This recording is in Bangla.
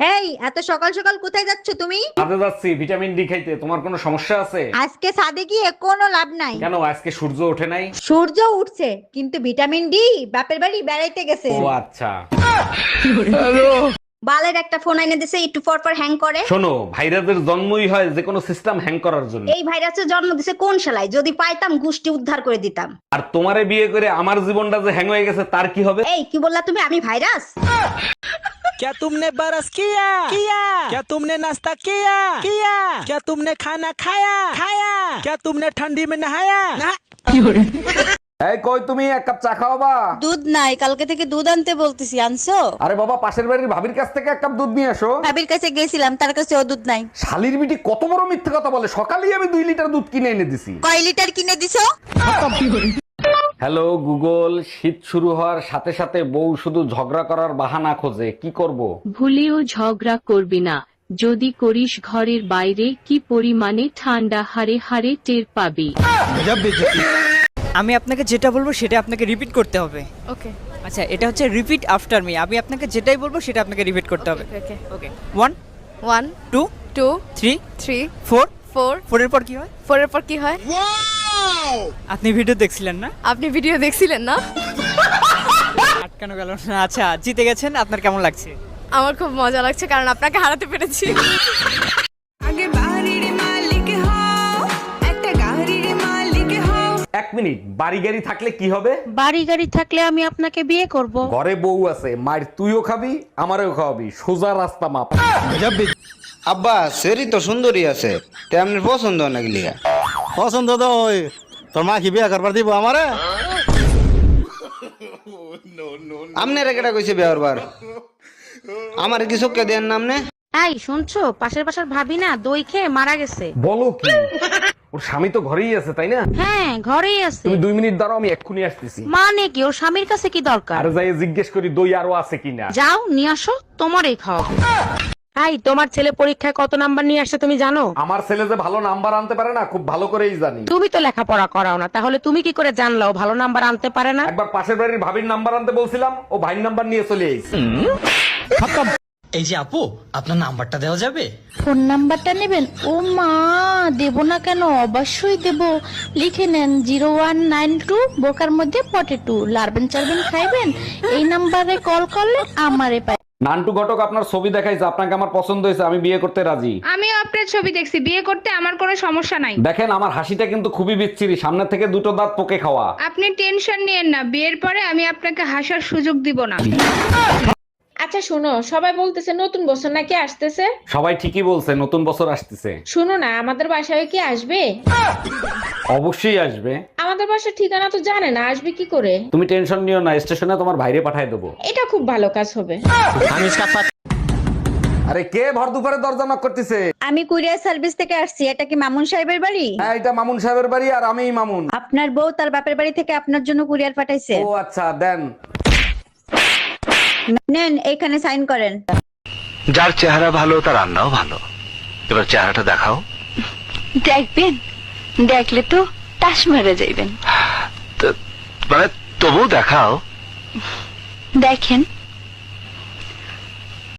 এই এত সকাল সকাল কোথায় যাচ্ছ তুমি? কাজে যাচ্ছি ভিটামিন ডি খাইতে। তোমার কোনো সমস্যা আছে? আজকে সাদে গিয়ে কোনো লাভ নাই। কেন আজকে সূর্য ওঠে নাই? সূর্য উঠছে কিন্তু ভিটামিন ডি বাপের বাড়ি বেড়াইতে গেছে। ও আচ্ছা। বালের একটা ফোন আইনে দিছে একটু পর পর হ্যাং করে। শোনো ভাইরাসের জন্মই হয় যে কোনো সিস্টেম হ্যাং করার জন্য। এই ভাইরাসের জন্ম দিছে কোন শালায়? যদি পাইতাম গুষ্টি উদ্ধার করে দিতাম। আর তোমারে বিয়ে করে আমার জীবনটা যে হ্যাং হয়ে গেছে তার কি হবে? এই কি বললা তুমি? আমি ভাইরাস? क्या तुमने बरस किया किया क्या तुमने नाश्ता किया किया क्या तुमने खाना खाया खाया क्या तुमने ठंडी में नहाया नहा এই কই তুমি এক কাপ চা খাওয়াবা দুধ নাই কালকে থেকে দুধ আনতে বলতেছি আনছো আরে বাবা পাশের বাড়ির ভাবির কাছ থেকে এক কাপ দুধ নিয়ে আসো ভাবির কাছে গেছিলাম তার কাছে ও দুধ নাই শালির বিটি কত বড় মিথ্যে কথা বলে সকালেই আমি দুই লিটার দুধ কিনে এনে দিছি কয় লিটার কিনে দিছো হ্যালো গুগল শীত শুরু হওয়ার সাথে সাথে বউ শুধু ঝগড়া করার বাহানা খোঁজে কি করব? ভুলেও ঝগড়া করবি না। যদি করিস ঘরের বাইরে কি পরিমাণে ঠান্ডা হারে হারে টের পাবি। আমি আপনাকে যেটা বলব সেটা আপনাকে রিপিট করতে হবে। ওকে আচ্ছা এটা হচ্ছে রিপিট আফটার মি আমি আপনাকে যেটাই বলব সেটা আপনাকে রিপিট করতে হবে। Okay okay one one two two three three four four ফোরের পর কি হয়? ফোরের পর কি হয়? আপনি ভিডিও দেখছিলেন না? আপনি ভিডিও দেখছিলেন না? আটকানো গেল না। আচ্ছা জিতে গেছেন আপনার কেমন লাগছে? আমার খুব মজা লাগছে কারণ আপনাকে হারাতে পেরেছি। এক মিনিট বাড়ি গাড়ি থাকলে কি হবে? বাড়ি গাড়ি থাকলে আমি আপনাকে বিয়ে করব। ঘরে বউ আছে মায়ের তুইও খাবি আমারও খাওয়াবি সোজা রাস্তা মাপ। আব্বা সেরি তো সুন্দরী আছে তেমনি পছন্দ অনেক লিগা পছন্দ তো ওই। তোর মা কি বিয়ে করবার দিব আমারে? আমনে রেখেটা কইছে বিয়ার বার আমার কি চোখকে দেন নামনে এই শুনছো? পাশের পাশের ভাবি না দই খেয়ে মারা গেছে। বলো কি? ওর স্বামী তো ঘরেই আছে তাই না? হ্যাঁ ঘরেই আছে। তুমি দুই মিনিট দাঁড়াও আমি এক্ষুনি আসতেছি। মানে কি ওর স্বামীর কাছে কি দরকার? আর যাই জিজ্ঞেস করি দই আরও আছে কিনা। যাও নিয়ে আসো তোমারই খাওয়াবো। ভাই তোমার ছেলে পরীক্ষায় কত নাম্বার নিয়ে আসছে তুমি জানো? আমার ছেলে যে ভালো নাম্বার আনতে পারে না খুব ভালো করেই জানি। তুমি তো লেখাপড়া করাও না তাহলে তুমি কি করে জানলাও ভালো নাম্বার আনতে পারে না? একবার পাশের বাড়ির ভাবির নাম্বার আনতে বলছিলাম ও ভাইয়ের নাম্বার নিয়ে চলে এসেছে। এই যে আপু আপনার নাম্বারটা দেওয়া যাবে? ফোন নাম্বারটা নেবেন? ও মা দেব না কেন? অবশ্যই দেব। লিখে নেন জিরো ওয়ান নাইন টু বোকার মধ্যে পটেটু। লারবেন চারবেন খাইবেন। এই নাম্বারে কল করলে আমারে পাই নান্টু ঘটক আপনার ছবি দেখাইছে আপনাকে আমার পছন্দ হয়েছে আমি বিয়ে করতে রাজি। আমি আপনার ছবি দেখছি বিয়ে করতে আমার কোনো সমস্যা নাই। দেখেন আমার হাসিটা কিন্তু খুবই বিচ্ছিরি সামনে থেকে দুটো দাঁত পোকে খাওয়া। আপনি টেনশন নিয়েন না বিয়ের পরে আমি আপনাকে হাসার সুযোগ দিব না। আচ্ছা শোনো সবাই বলতেছে নতুন বছর নাকি আসতেছে? সবাই ঠিকই বলছে নতুন বছর আসতেছে। শোনো না আমাদের বাসায় কি আসবে? অবশ্যই আসবে। আমাদের বাসার ঠিকানা তো জানে না আসবে কি করে? তুমি টেনশন নিও না স্টেশনে তোমার ভাইরে পাঠিয়ে দেবো। এটা খুব ভালো কাজ হবে। আরে কে ভর দুপুরে দরজা নক করতেছে? আমি কুরিয়ার সার্ভিস থেকে আসছি এটা কি মামুন সাহেবের বাড়ি? হ্যাঁ এটা মামুন সাহেবের বাড়ি আর আমিই মামুন। আপনার বউ তার বাপের বাড়ি থেকে আপনার জন্য কুরিয়ার পাঠাইছে। ও আচ্ছা দেন। নেন এখানে সাইন করেন। যার চেহারা ভালো তার রান্নাও ভালো। এবার চেহারাটা দেখাও। দেখবেন? দেখলে তো তাস মেরে যাইবেন। মানে তবুও দেখাও। দেখেন।